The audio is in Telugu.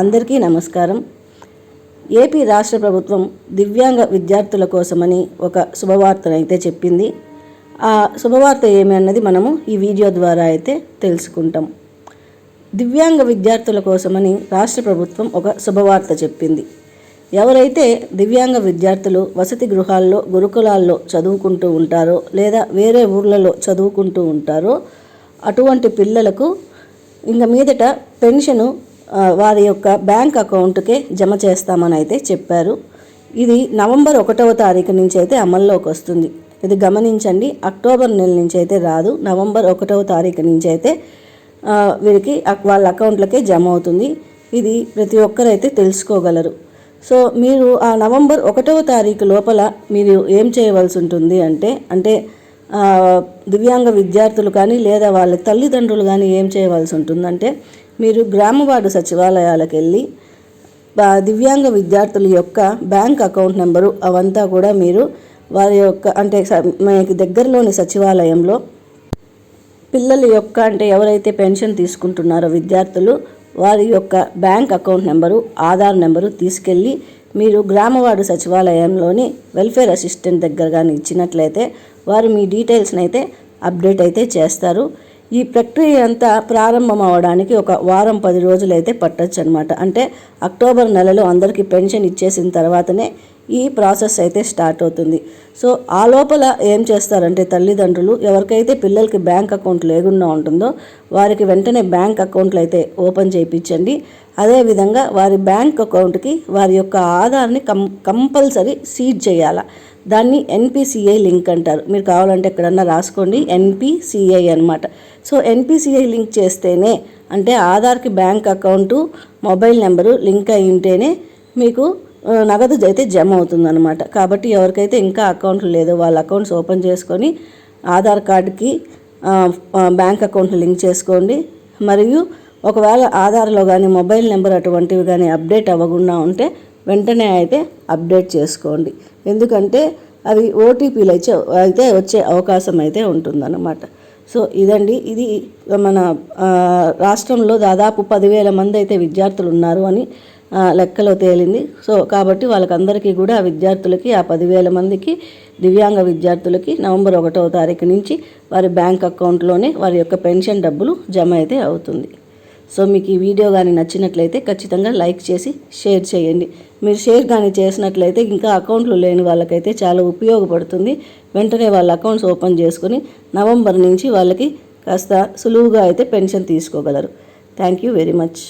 అందరికీ నమస్కారం. ఏపీ రాష్ట్ర ప్రభుత్వం దివ్యాంగ విద్యార్థుల కోసమని ఒక శుభవార్తనైతే చెప్పింది. ఆ శుభవార్త ఏమి అన్నది మనము ఈ వీడియో ద్వారా అయితే తెలుసుకుంటాం. దివ్యాంగ విద్యార్థుల కోసమని రాష్ట్ర ప్రభుత్వం ఒక శుభవార్త చెప్పింది. ఎవరైతే దివ్యాంగ విద్యార్థులు వసతి గృహాల్లో గురుకులాల్లో చదువుకుంటూ ఉంటారో లేదా వేరే ఊర్లలో చదువుకుంటూ ఉంటారో అటువంటి పిల్లలకు ఇంక మీదట పెన్షను వారి యొక్క బ్యాంక్ అకౌంట్కే జమ చేస్తామని అయితే చెప్పారు. ఇది నవంబర్ ఒకటవ తారీఖు నుంచి అయితే అమల్లోకి వస్తుంది. ఇది గమనించండి అక్టోబర్ నెల నుంచి అయితే రాదు. నవంబర్ ఒకటవ తారీఖు నుంచి అయితే వీరికి వాళ్ళ అకౌంట్లకే జమ అవుతుంది. ఇది ప్రతి ఒక్కరైతే తెలుసుకోగలరు. సో మీరు ఆ నవంబర్ ఒకటవ తారీఖు లోపల మీరు ఏం చేయవలసి ఉంటుంది అంటే అంటే దివ్యాంగ విద్యార్థులు కానీ లేదా వాళ్ళ తల్లిదండ్రులు కానీ ఏం చేయవలసి ఉంటుందంటే మీరు గ్రామవార్డు సచివాలయాలకు వెళ్ళి దివ్యాంగ విద్యార్థుల యొక్క బ్యాంక్ అకౌంట్ నెంబరు అవంతా కూడా మీరు వారి యొక్క అంటే స- దగ్గరలోని సచివాలయంలో పిల్లల యొక్క అంటే ఎవరైతే పెన్షన్ తీసుకుంటున్నారో విద్యార్థులు వారి యొక్క bank account number Aadhaar number తీసుకెళ్ళి మీరు గ్రామవార్డు సచివాలయంలోని వెల్ఫేర్ అసిస్టెంట్ దగ్గర కానీ ఇచ్చినట్లయితే వారు మీ డీటెయిల్స్ని అయితే అప్డేట్ అయితే చేస్తారు. ఈ ప్రక్రియ అంతా ప్రారంభం అవడానికి ఒక వారం పది రోజులైతే అయితే పట్టొచ్చు అనమాట అంటే అక్టోబర్ నెలలో అందరికీ పెన్షన్ ఇచ్చేసిన తర్వాతనే ఈ ప్రాసెస్ అయితే స్టార్ట్ అవుతుంది. సో ఆ లోపల ఏం చేస్తారంటే తల్లిదండ్రులు ఎవరికైతే పిల్లలకి బ్యాంక్ అకౌంట్ లేకుండా ఉంటుందో వారికి వెంటనే బ్యాంక్ అకౌంట్లు అయితే ఓపెన్ చేయించండి. అదేవిధంగా వారి బ్యాంక్ అకౌంట్కి వారి యొక్క ఆధార్ని కం కంపల్సరీ సీడ్ చేయాలి. దాన్ని ఎన్పిసిఐ లింక్ అంటారు. మీరు కావాలంటే ఎక్కడన్నా రాసుకోండి. ఎన్పిసిఐ అనమాట సో ఎన్పిసిఐ లింక్ చేస్తేనే అంటే ఆధార్కి bank account mobile number link అయి ఉంటేనే మీకు నగదు అయితే జమ అవుతుందన్నమాట. కాబట్టి ఎవరికైతే ఇంకా అకౌంట్లు లేదో వాళ్ళ అకౌంట్స్ ఓపెన్ చేసుకొని ఆధార్ కార్డుకి బ్యాంక్ అకౌంట్ లింక్ చేసుకోండి. మరియు ఒకవేళ ఆధార్లో కానీ మొబైల్ నెంబర్ అటువంటివి కానీ అప్డేట్ అవ్వకుండా ఉంటే వెంటనే అయితే అప్డేట్ చేసుకోండి. ఎందుకంటే అవి ఓటీపీలు అయితే అయితే వచ్చే అవకాశం అయితే ఉంటుందన్నమాట. సో ఇదండి. ఇది మన రాష్ట్రంలో దాదాపు పదివేల మంది అయితే విద్యార్థులు ఉన్నారు అని లెక్కలో తేలింది. సో కాబట్టి వాళ్ళకందరికీ కూడా ఆ విద్యార్థులకి ఆ పదివేల మందికి దివ్యాంగ విద్యార్థులకి నవంబర్ ఒకటవ తారీఖు నుంచి వారి బ్యాంక్ అకౌంట్లోనే వారి యొక్క పెన్షన్ డబ్బులు జమ అయితే అవుతుంది. సో మీకు ఈ వీడియో కానీ నచ్చినట్లయితే ఖచ్చితంగా లైక్ చేసి షేర్ చేయండి. మీరు షేర్ కానీ చేసినట్లయితే ఇంకా అకౌంట్లు లేని వాళ్ళకైతే చాలా ఉపయోగపడుతుంది. వెంటనే వాళ్ళ అకౌంట్స్ ఓపెన్ చేసుకుని నవంబర్ నుంచి వాళ్ళకి కాస్త సులువుగా అయితే pension తీసుకోగలరు. Thank you very much.